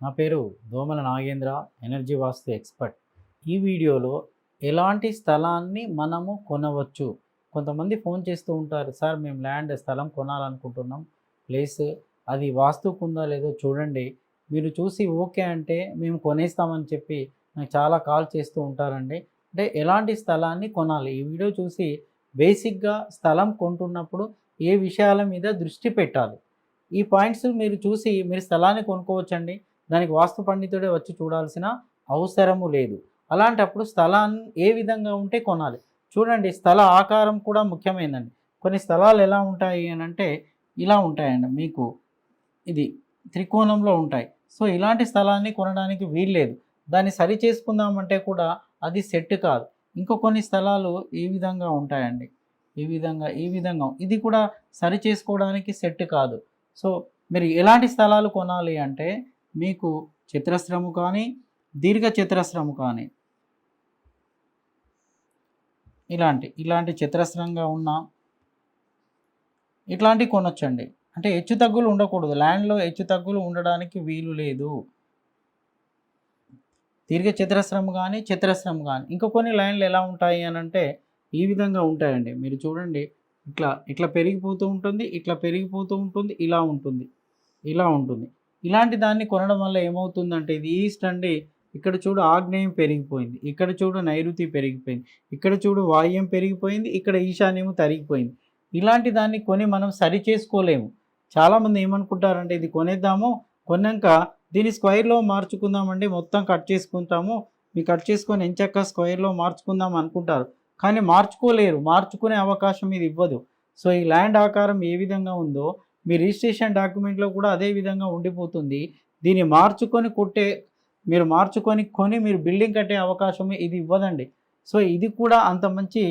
నా పేరు దోమల నాగేంద్ర ఎనర్జీ వాస్తు ఎక్స్పర్ట్. ఈ వీడియోలో ఎలాంటి స్థలాన్ని మనము కొనవచ్చు? కొంతమంది ఫోన్ చేస్తూ ఉంటారు సార్ మేము ల్యాండ్ స్థలం కొనాలనుకుంటున్నాం. ప్లేస్ అది వాస్తుకుందా లేదో చూడండి. మీరు చూసి ఓకే అంటే మేము కొనేస్తామని చెప్పి నాకు చాలా కాల్ చేస్తూ ఉంటారండి. అంటే ఎలాంటి స్థలాన్ని కొనాలి? ఈ వీడియో చూసి బేసిక్గా స్థలం కొంటున్నప్పుడు ఏ విషయాల మీద దృష్టి పెట్టాలి? ఈ పాయింట్స్ మీరు చూసి మీరు స్థలాన్ని కొనుక్కోవచ్చండి. దానికి వాస్తు పండితుడే వచ్చి చూడాల్సిన అవసరము లేదు. అలాంటప్పుడు స్థలాన్ని ఏ విధంగా ఉంటే కొనాలి? చూడండి స్థల ఆకారం కూడా ముఖ్యమైనదండి. కొన్ని స్థలాలు ఎలా ఉంటాయి అని అంటే ఇలా ఉంటాయండి మీకు. ఇది త్రికోణంలో ఉంటాయి. సో ఇలాంటి స్థలాన్ని కొనడానికి వీల్లేదు దాన్ని సరి చేసుకుందామంటే కూడా అది సెట్ కాదు. ఇంకో కొన్ని స్థలాలు ఈ విధంగా ఉంటాయండి. ఈ విధంగా ఈ విధంగా. ఇది కూడా సరి చేసుకోవడానికి సెట్ కాదు. సో మీరు ఎలాంటి స్థలాలు కొనాలి అంటే మీకు చతురస్రము కానీ దీర్ఘ చతురస్రము కానీ. ఇలాంటి ఇలాంటి చతురస్రంగా ఉన్న ఇట్లాంటివి కొనొచ్చండి. అంటే హెచ్చు తగ్గులు ఉండకూడదు. ల్యాండ్లో హెచ్చు తగ్గులు ఉండడానికి వీలు లేదు. దీర్ఘ చతురస్రం కానీ చతురస్రం కానీ. ఇంకా కొన్ని లైన్లు ఎలా ఉంటాయి అని అంటే ఈ విధంగా ఉంటాయండి. మీరు చూడండి. ఇట్లా ఇట్లా పెరిగిపోతూ ఉంటుంది ఇట్లా పెరిగిపోతూ ఉంటుంది ఇలా ఉంటుంది ఇలా ఉంటుంది. ఇలాంటి దాన్ని కొనడం వల్ల ఏమవుతుందంటే ఇది ఈస్ట్ అండి ఇక్కడ చూడు ఆగ్నేయం పెరిగిపోయింది ఇక్కడ చూడు నైరుతి పెరిగిపోయింది ఇక్కడ చూడు వాయుం పెరిగిపోయింది ఇక్కడ ఈశాన్యము తరిగిపోయింది. ఇలాంటి దాన్ని కొని మనం సరి చేసుకోలేము. చాలామంది ఏమనుకుంటారంటే ఇది కొనేద్దాము కొన్నాక దీన్ని స్క్వైర్లో మార్చుకుందామండి మొత్తం కట్ చేసుకుంటాము మీ కట్ చేసుకొని ఎంచక్క స్క్వైర్లో మార్చుకుందాం అనుకుంటారు. కానీ మార్చుకోలేరు మార్చుకునే అవకాశం ఇది ఇవ్వదు. సో ఈ ల్యాండ్ ఆకారం ఏ విధంగా ఉందో మీ రిజిస్ట్రేషన్ డాక్యుమెంట్లో కూడా అదే విధంగా ఉండిపోతుంది. దీన్ని మార్చుకొని కొట్టే మీరు మార్చుకొని కొని మీరు బిల్డింగ్ కట్టే అవకాశం ఇది ఇవ్వదండి. సో ఇది కూడా అంత మంచి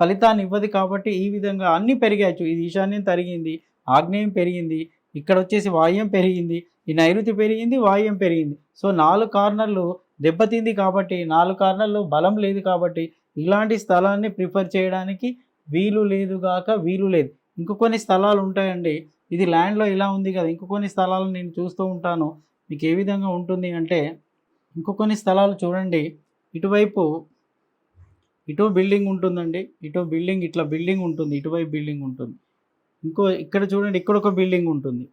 ఫలితాన్ని ఇవ్వదు కాబట్టి ఈ విధంగా అన్నీ పెరిగాయచ్చు ఇది ఈశాన్యం తరిగింది ఆగ్నేయం పెరిగింది ఇక్కడ వచ్చేసి వాయుం పెరిగింది ఈ నైరుతి పెరిగింది వాయుం పెరిగింది. సో నాలుగు కార్నర్లు దెబ్బతింది కాబట్టి నాలుగు కార్నర్లు బలం లేదు కాబట్టి ఇలాంటి స్థలాన్ని ప్రిఫర్ చేయడానికి వీలు లేదుగాక వీలు లేదు. ఇంకో కొన్ని స్థలాలు ఉంటాయండి. ఇది ల్యాండ్లో ఇలా ఉంది కదా ఇంకో కొన్ని స్థలాలు నేను చూస్తూ ఉంటాను. మీకు ఏ విధంగా ఉంటుంది అంటే ఇంకో కొన్ని స్థలాలు చూడండి. ఇటువైపు ఇటు బిల్డింగ్ ఉంటుందండి. ఇటు బిల్డింగ్ ఇట్లా బిల్డింగ్ ఉంటుంది. ఇటువైపు బిల్డింగ్ ఉంటుంది. ఇంకో ఇక్కడ చూడండి ఇక్కడ ఒక బిల్డింగ్ ఉంటుంది.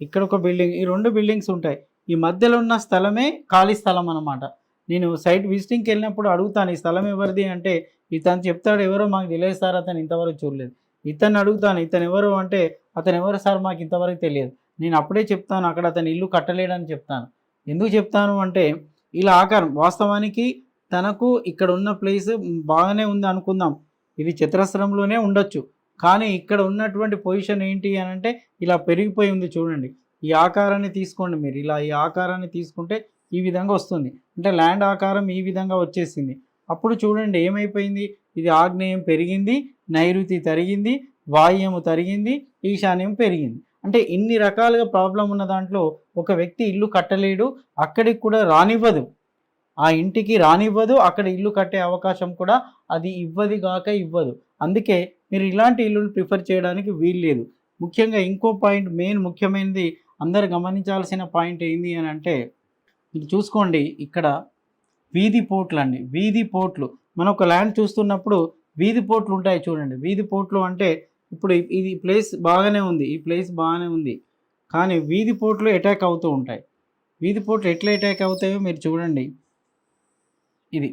ఇక్కడ ఒక బిల్డింగ్ ఈ రెండు బిల్డింగ్స్ ఉంటాయి. ఈ మధ్యలో ఉన్న స్థలమే ఖాళీ స్థలం అన్నమాట. నేను సైట్ విజిటింగ్కి వెళ్ళినప్పుడు అడుగుతాను ఈ స్థలం ఎవరిది? అంటే ఇతను చెప్తాడు ఎవరో మాకు తెలియదు సార్ అతను ఇంతవరకు చూడలేదు. ఇతను అడుగుతాను ఇతను ఎవరు అంటే అతను ఎవరు సార్ మాకు ఇంతవరకు తెలియదు. నేను అప్పుడే చెప్తాను అక్కడ అతను ఇల్లు కట్టలేడని చెప్తాను. ఎందుకు చెప్తాను అంటే ఇలా ఆకారం వాస్తవానికి తనకు ఇక్కడ ఉన్న ప్లేస్ బాగానే ఉంది అనుకుందాం. ఇది చతురస్రంలోనే ఉండొచ్చు. కానీ ఇక్కడ ఉన్నటువంటి పొజిషన్ ఏంటి అని అంటే ఇలా పెరిగిపోయి ఉంది చూడండి. ఈ ఆకారాన్ని తీసుకోండి మీరు. ఇలా ఈ ఆకారాన్ని తీసుకుంటే ఈ విధంగా వస్తుంది. అంటే ల్యాండ్ ఆకారం ఈ విధంగా వచ్చేసింది. అప్పుడు చూడండి ఏమైపోయింది? ఇది ఆగ్నేయం పెరిగింది. నైరుతి తరిగింది వాయుము తరిగింది ఈశాన్యం పెరిగింది. అంటే ఇన్ని రకాలుగా ప్రాబ్లం ఉన్న దాంట్లో ఒక వ్యక్తి ఇల్లు కట్టలేడు అక్కడికి కూడా రానివ్వదు. ఆ ఇంటికి రానివ్వదు అక్కడ ఇల్లు కట్టే అవకాశం కూడా అది ఇవ్వది కాక ఇవ్వదు. అందుకే మీరు ఇలాంటి ఇల్లులు ప్రిఫర్ చేయడానికి వీల్లేదు ముఖ్యంగా ఇంకో పాయింట్ మెయిన్ ముఖ్యమైనది అందరు గమనించాల్సిన పాయింట్ ఏంది అని అంటే మీరు చూసుకోండి ఇక్కడ వీధి పోట్లు అండి. వీధి పోట్లు మనం ఒక ల్యాండ్ చూస్తున్నప్పుడు వీధి పోట్లు ఉంటాయి చూడండి. వీధి పోట్లు అంటే ఇప్పుడు ఇది ప్లేస్ బాగానే ఉంది. ఈ ప్లేస్ బాగానే ఉంది. కానీ వీధి పోట్లు అటాక్ అవుతూ ఉంటాయి. వీధి పోట్లు ఎట్లా అటాక్ అవుతాయో మీరు చూడండి. ఇది.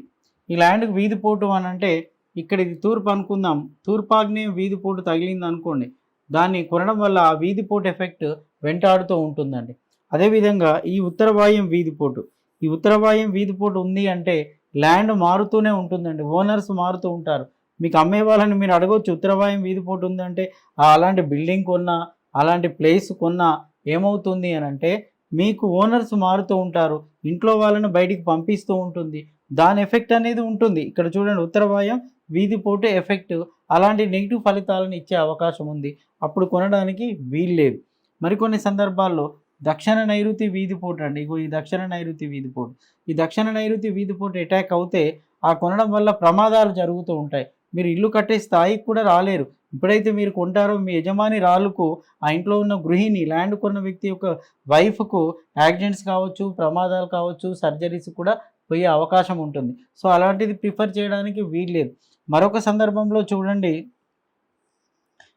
ఈ ల్యాండ్కి వీధి పోటు అని అంటే ఇక్కడ ఇది తూర్పు అనుకుందాం. తూర్పాగ్నేయం వీధి పోటు తగిలింది అనుకోండి. దాన్ని కొనడం వల్ల ఆ వీధి పోటు ఎఫెక్ట్ వెంటాడుతూ ఉంటుందండి. అదేవిధంగా ఈ ఉత్తర వాయుం వీధి పోటు ఈ ఉత్తర వాయుం వీధి పోటు ఉంది అంటే ల్యాండ్ మారుతూనే ఉంటుందండి. ఓనర్స్ మారుతూ ఉంటారు. మీకు అమ్మే వాళ్ళని మీరు అడగవచ్చు ఉత్తరవాయం వీధి పోటు ఉందంటే ఆ అలాంటి బిల్డింగ్ కొన్నా అలాంటి ప్లేస్ కొన్నా ఏమవుతుంది అని అంటే మీకు ఓనర్స్ మారుతూ ఉంటారు ఇంట్లో వాళ్ళని బయటికి పంపిస్తూ ఉంటుంది దాని ఎఫెక్ట్ అనేది ఉంటుంది. ఇక్కడ చూడండి ఉత్తరవాయం వీధి పోటు ఎఫెక్ట్ అలాంటి నెగిటివ్ ఫలితాలను ఇచ్చే అవకాశం ఉంది. అప్పుడు కొనడానికి వీల్లేదు మరికొన్ని సందర్భాల్లో దక్షిణ నైరుతి వీధి పోటు అండి ఇగో ఈ దక్షిణ నైరుతి వీధి పోటు ఈ దక్షిణ నైరుతి వీధి పోటు అటాక్ అవుతే ఆ కొనడం వల్ల ప్రమాదాలు జరుగుతూ ఉంటాయి. మీరు ఇల్లు కట్టే స్థాయికి కూడా రాలేరు. ఎప్పుడైతే మీరు కొంటారో మీ యజమాని రాళ్ళకు ఆ ఇంట్లో ఉన్న గృహిణి ల్యాండ్ కొన్న వ్యక్తి యొక్క వైఫ్కు యాక్సిడెంట్స్ కావచ్చు ప్రమాదాలు కావచ్చు సర్జరీస్ కూడా పోయే అవకాశం ఉంటుంది. సో అలాంటిది ప్రిఫర్ చేయడానికి వీల్లేదు మరొక సందర్భంలో చూడండి.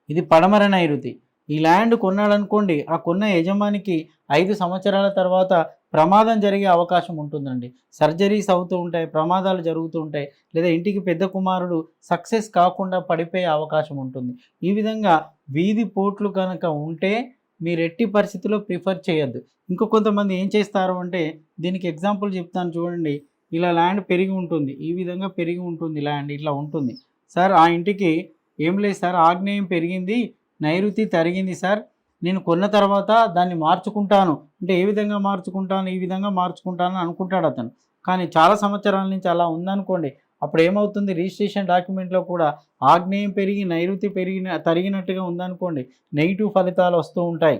ఇది పడమర నైరుతి. ఈ ల్యాండ్ కొన్నాడనుకోండి ఆ కొన్న యజమానికి ఐదు సంవత్సరాల తర్వాత ప్రమాదం జరిగే అవకాశం ఉంటుందండి. సర్జరీస్ అవుతూ ఉంటాయి ప్రమాదాలు జరుగుతూ ఉంటాయి లేదా ఇంటికి పెద్ద కుమారుడు సక్సెస్ కాకుండా పడిపోయే అవకాశం ఉంటుంది. ఈ విధంగా వీధి పోట్లు కనుక ఉంటే మీరు ఎట్టి పరిస్థితిలో ప్రిఫర్ చేయొద్దు. ఇంకో కొంతమంది ఏం చేస్తారు అంటే దీనికి ఎగ్జాంపుల్ చెప్తాను చూడండి. ఇలా ల్యాండ్ పెరిగి ఉంటుంది. ఈ విధంగా పెరిగి ఉంటుంది ల్యాండ్ ఇట్లా ఉంటుంది. సార్ ఆ ఇంటికి ఏం లేదు సార్ ఆగ్నేయం పెరిగింది నైరుతి తరిగింది సార్ నేను కొన్న తర్వాత దాన్ని మార్చుకుంటాను. అంటే ఏ విధంగా మార్చుకుంటాను ఈ విధంగా మార్చుకుంటాను అనుకుంటాడు అతను. కానీ చాలా సంవత్సరాల నుంచి అలా ఉందనుకోండి అప్పుడు ఏమవుతుంది? రిజిస్ట్రేషన్ డాక్యుమెంట్లో కూడా ఆగ్నేయం పెరిగి నైరుతి పెరిగిన తరిగినట్టుగా ఉందనుకోండి నెగిటివ్ ఫలితాలు వస్తూ ఉంటాయి.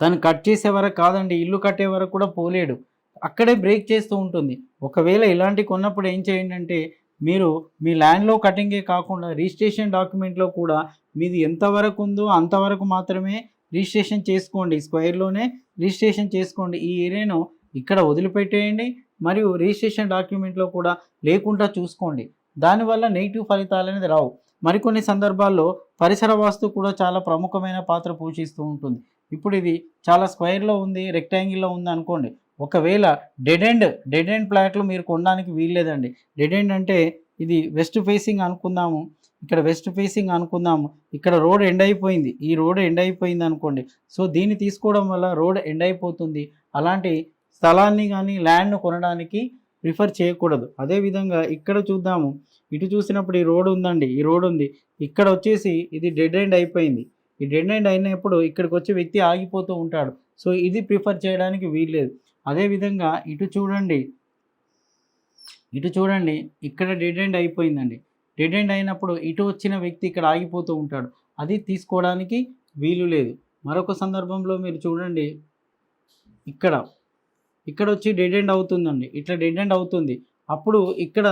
దాన్ని కట్ చేసే వరకు కాదండి ఇల్లు కట్టే వరకు కూడా పోలేడు. అక్కడే బ్రేక్ చేస్తూ ఉంటుంది. ఒకవేళ ఇలాంటి కొన్నప్పుడు ఏం చేయండి అంటే మీరు మీ ల్యాండ్లో కటింగే కాకుండా రిజిస్ట్రేషన్ డాక్యుమెంట్లో కూడా మీది ఎంతవరకు ఉందో అంతవరకు మాత్రమే రిజిస్ట్రేషన్ చేసుకోండి. స్క్వేర్లోనే రిజిస్ట్రేషన్ చేసుకోండి. ఈ ఏరియాను ఇక్కడ వదిలిపెట్టేయండి. మరియు రిజిస్ట్రేషన్ డాక్యుమెంట్లో కూడా లేకుండా చూసుకోండి. దానివల్ల నెగిటివ్ ఫలితాలు అనేది రావు. మరికొన్ని సందర్భాల్లో పరిసర వాస్తు కూడా చాలా ప్రముఖమైన పాత్ర పోషిస్తూ ఉంటుంది. ఇప్పుడు ఇది చాలా స్క్వేర్లో ఉంది రెక్టాంగిల్లో ఉంది అనుకోండి. ఒకవేళ డెడ్ ఎండ్ డెడ్ ఎండ్ ప్లాట్లు మీరు కొనడానికి వీల్లేదండి. డెడ్ ఎండ్ అంటే ఇది వెస్ట్ ఫేసింగ్ అనుకుందాము. ఇక్కడ వెస్ట్ ఫేసింగ్ అనుకుందాము. ఇక్కడ రోడ్ ఎండ్ అయిపోయింది. ఈ రోడ్ ఎండ్ అయిపోయింది అనుకోండి. సో దీన్ని తీసుకోవడం వల్ల రోడ్ ఎండ్ అయిపోతుంది. అలాంటి స్థలాన్ని కానీ ల్యాండ్ను కొనడానికి ప్రిఫర్ చేయకూడదు. అదేవిధంగా ఇక్కడ చూద్దాము. ఇటు చూసినప్పుడు ఈ రోడ్ ఉందండి. ఈ రోడ్ ఉంది. ఇక్కడ వచ్చేసి ఇది డెడ్ ఎండ్ అయిపోయింది. ఈ డెడ్ ఎండ్ అయినప్పుడు ఇక్కడికి వచ్చే వ్యక్తి ఆగిపోతూ ఉంటాడు. సో ఇది ప్రిఫర్ చేయడానికి వీల్లేదు. అదేవిధంగా ఇటు చూడండి. ఇటు చూడండి ఇక్కడ డెడ్ ఎండ్ అయిపోయిందండి. డెడ్ ఎండ్ అయినప్పుడు ఇటు వచ్చిన వ్యక్తి ఇక్కడ ఆగిపోతూ ఉంటాడు. అది తీసుకోవడానికి వీలు లేదు. మరొక సందర్భంలో మీరు చూడండి. ఇక్కడ ఇక్కడ వచ్చి డెడ్ ఎండ్ అవుతుందండి. ఇట్లా డెడ్ ఎండ్ అవుతుంది. అప్పుడు ఇక్కడ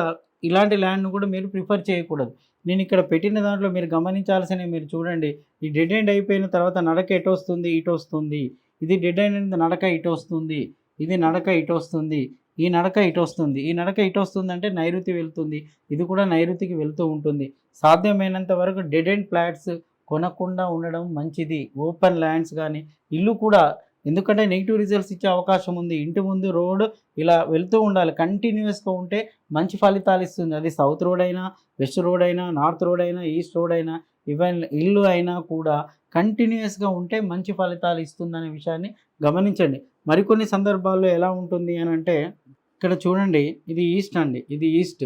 ఇలాంటి ల్యాండ్ను కూడా మీరు ప్రిఫర్ చేయకూడదు. నేను ఇక్కడ పెట్టిన దాంట్లో మీరు గమనించాల్సిన మీరు చూడండి. ఈ డెడ్ ఎండ్ అయిపోయిన తర్వాత నడక ఎటు వస్తుంది? ఇటు వస్తుంది. ఇది డెడ్ ఎండ్ నడక ఇటు వస్తుంది. ఇది నడక ఇటు వస్తుంది ఈ నడక ఇటు వస్తుంది ఈ నడక ఇటు వస్తుంది అంటే నైరుతి వెళ్తుంది. ఇది కూడా నైరుతికి వెళ్తూ ఉంటుంది. సాధ్యమైనంత వరకు డెడ్ అండ్ ఫ్లాట్స్ కొనకుండా ఉండడం మంచిది. ఓపెన్ ల్యాండ్స్ కానీ ఇల్లు కూడా ఎందుకంటే నెగిటివ్ రిజల్ట్స్ ఇచ్చే అవకాశం ఉంది. ఇంటి ముందు రోడ్ ఇలా వెళ్తూ ఉండాలి. కంటిన్యూస్గా ఉంటే మంచి ఫలితాలు ఇస్తుంది. అది సౌత్ రోడ్ అయినా వెస్ట్ రోడ్ అయినా నార్త్ రోడ్ అయినా ఈస్ట్ రోడ్ అయినా ఈవెన్ ఇల్లు అయినా కూడా కంటిన్యూస్గా ఉంటే మంచి ఫలితాలు ఇస్తుందనే విషయాన్ని గమనించండి. మరికొన్ని సందర్భాల్లో ఎలా ఉంటుంది అని అంటే ఇక్కడ చూడండి ఇది ఈస్ట్ అండి ఇది ఈస్ట్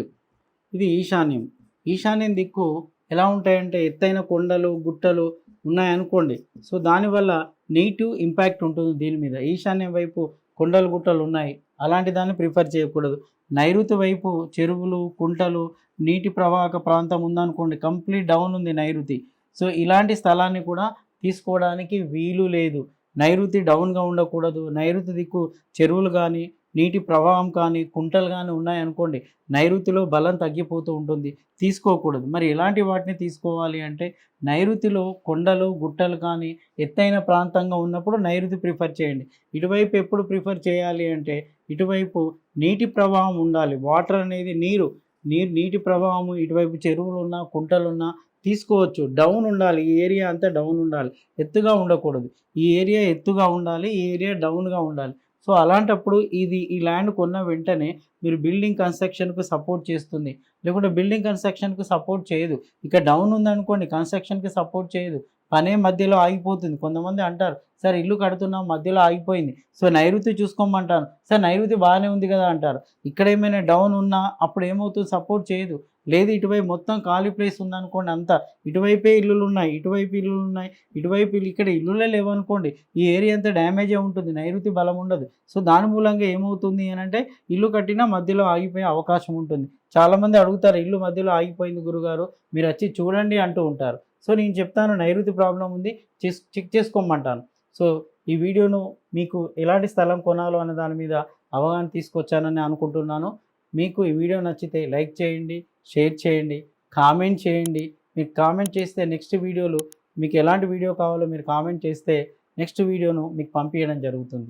ఇది ఈశాన్యం. ఈశాన్యం దిక్కు ఎలా ఉంటాయంటే ఎత్తైన కొండలు గుట్టలు ఉన్నాయనుకోండి. సో దానివల్ల నెగిటివ్ ఇంపాక్ట్ ఉంటుంది దీని మీద. ఈశాన్యం వైపు కొండలు గుట్టలు ఉన్నాయి. అలాంటి దాన్ని ప్రిఫర్ చేయకూడదు. నైరుతి వైపు చెరువులు కుంటలు నీటి ప్రవాహక ప్రాంతం ఉందనుకోండి కంప్లీట్ డౌన్ ఉంది నైరుతి. సో ఇలాంటి స్థలాన్ని కూడా తీసుకోవడానికి వీలు లేదు. నైరుతి డౌన్గా ఉండకూడదు. నైరుతి దిక్కు చెరువులు కానీ నీటి ప్రవాహం కానీ కుంటలు కానీ ఉన్నాయనుకోండి నైరుతిలో బలం తగ్గిపోతూ ఉంటుంది. తీసుకోకూడదు. మరి ఎలాంటి వాటిని తీసుకోవాలి అంటే నైరుతిలో కొండలు గుట్టలు కానీ ఎత్తైన ప్రాంతంగా ఉన్నప్పుడు నైరుతి ప్రిఫర్ చేయండి. ఇటువైపు ఎప్పుడు ప్రిఫర్ చేయాలి అంటే ఇటువైపు నీటి ప్రవాహం ఉండాలి. వాటర్ అనేది నీరు. నీరు నీటి ప్రవాహము ఇటువైపు చెరువులు ఉన్నా కుంటలు ఉన్నా తీసుకోవచ్చు. డౌన్ ఉండాలి. ఈ ఏరియా అంతా డౌన్ ఉండాలి. ఎత్తుగా ఉండకూడదు. ఈ ఏరియా ఎత్తుగా ఉండాలి. ఈ ఏరియా డౌన్గా ఉండాలి. సో అలాంటప్పుడు ఇది ఈ ల్యాండ్ కొన్న వెంటనే మీరు బిల్డింగ్ కన్స్ట్రక్షన్కు సపోర్ట్ చేస్తుంది. లేకుంటే బిల్డింగ్ కన్స్ట్రక్షన్కు సపోర్ట్ చేయదు. ఇక డౌన్ ఉందనుకోండి కన్స్ట్రక్షన్కి సపోర్ట్ చేయదు. పనే మధ్యలో ఆగిపోతుంది. కొంతమంది అంటారు సార్ ఇల్లు కడుతున్నాం మధ్యలో ఆగిపోయింది. సో నైరుతి చూసుకోమంటాను. సార్ నైరుతి బాగానే ఉంది కదా అంటారు. ఇక్కడ ఏమైనా డౌన్ ఉన్నా అప్పుడు ఏమవుతుంది? సపోర్ట్ చేయదు. లేదు ఇటువైపు మొత్తం ఖాళీ ప్లేస్ ఉందనుకోండి అంతా. ఇటువైపే ఇల్లులు ఉన్నాయి ఇటువైపు ఇల్లులు ఉన్నాయి ఇటువైపు ఇల్లు ఇక్కడ ఇల్లులే లేవనుకోండి ఈ ఏరియా అంతా డ్యామేజే ఉంటుంది నైరుతి బలం ఉండదు. సో దాని మూలంగా ఏమవుతుంది అని అంటే ఇల్లు కట్టినా మధ్యలో ఆగిపోయే అవకాశం ఉంటుంది. చాలామంది అడుగుతారు ఇల్లు మధ్యలో ఆగిపోయింది గురుగారు మీరు వచ్చి చూడండి అంటూ ఉంటారు. సో నేను చెప్తాను నైరుతి ప్రాబ్లం ఉంది చెక్ చేసుకోమంటాను. సో ఈ వీడియోను మీకు ఎలాంటి స్థలం కొనాలో అనే దాని మీద అవగాహన తీసుకొచ్చానని అనుకుంటున్నాను. మీకు ఈ వీడియో నచ్చితే లైక్ చేయండి షేర్ చేయండి కామెంట్ చేయండి. మీరు కామెంట్ చేస్తే నెక్స్ట్ వీడియోలు మీకు ఎలాంటి వీడియో కావాలో మీరు కామెంట్ చేస్తే నెక్స్ట్ వీడియోను మీకు పంపించడం జరుగుతుంది.